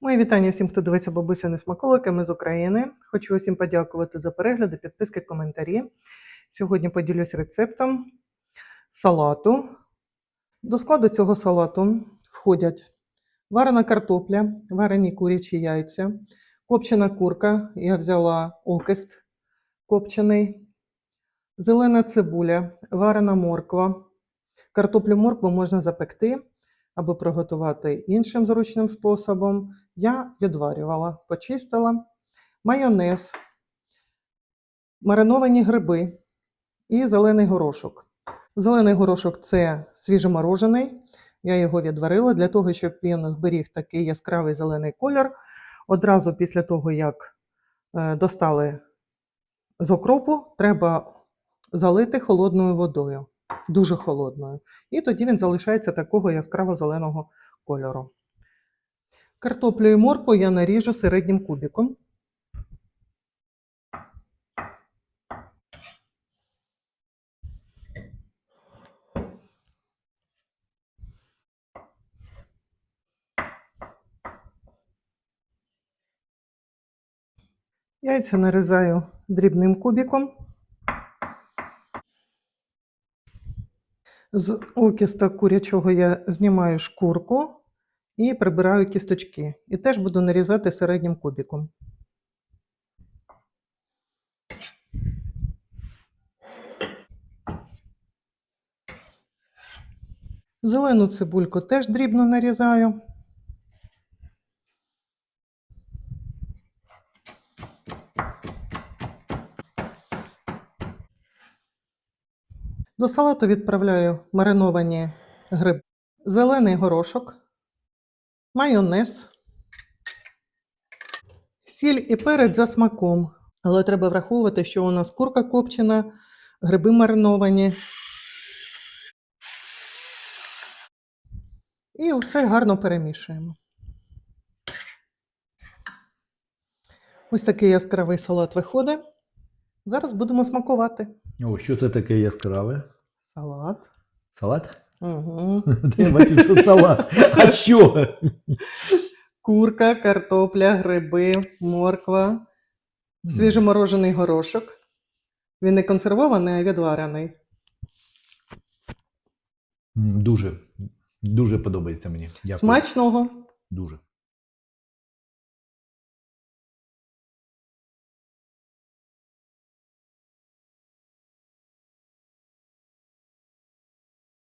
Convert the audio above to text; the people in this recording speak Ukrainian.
Мої вітання всім, хто дивиться бабусини смаколики. Ми з України. Хочу усім подякувати за перегляди, підписки, коментарі. Сьогодні поділюсь рецептом салату. До складу цього салату входять варена картопля, варені курячі яйця, копчена курка. Я взяла окист копчений, зелена цибуля, варена морква. Картоплю моркву можна запекти або приготувати іншим зручним способом. Я відварювала, почистила майонез, мариновані гриби і зелений горошок. Зелений горошок це свіжоморожений. Я його відварила для того, щоб він зберіг такий яскравий зелений колір. Одразу після того, як е, достали з окропу, треба залити холодною водою, дуже холодною. І тоді він залишається такого яскраво-зеленого кольору. Картоплю і моркву я наріжу середнім кубиком. Яйця нарізаю дрібним кубиком. З окіста курячого я знімаю шкурку і прибираю кісточки. І теж буду нарізати середнім кубиком. Зелену цибульку теж дрібно нарізаю. До салату відправляю мариновані гриби, зелений горошок, майонез, сіль і перець за смаком. Але треба враховувати, що у нас курка копчена, гриби мариновані. І все гарно перемішуємо. Ось такий яскравий салат виходить. Зараз будемо смакувати. О, що це таке яскраве? Салат. Салат? Угу. Я бачив, що салат. А що? Курка, картопля, гриби, морква, свіжоморожений горошок. Він не консервований, а відварений. Дуже, дуже подобається мені. Дякую. Смачного! Дуже.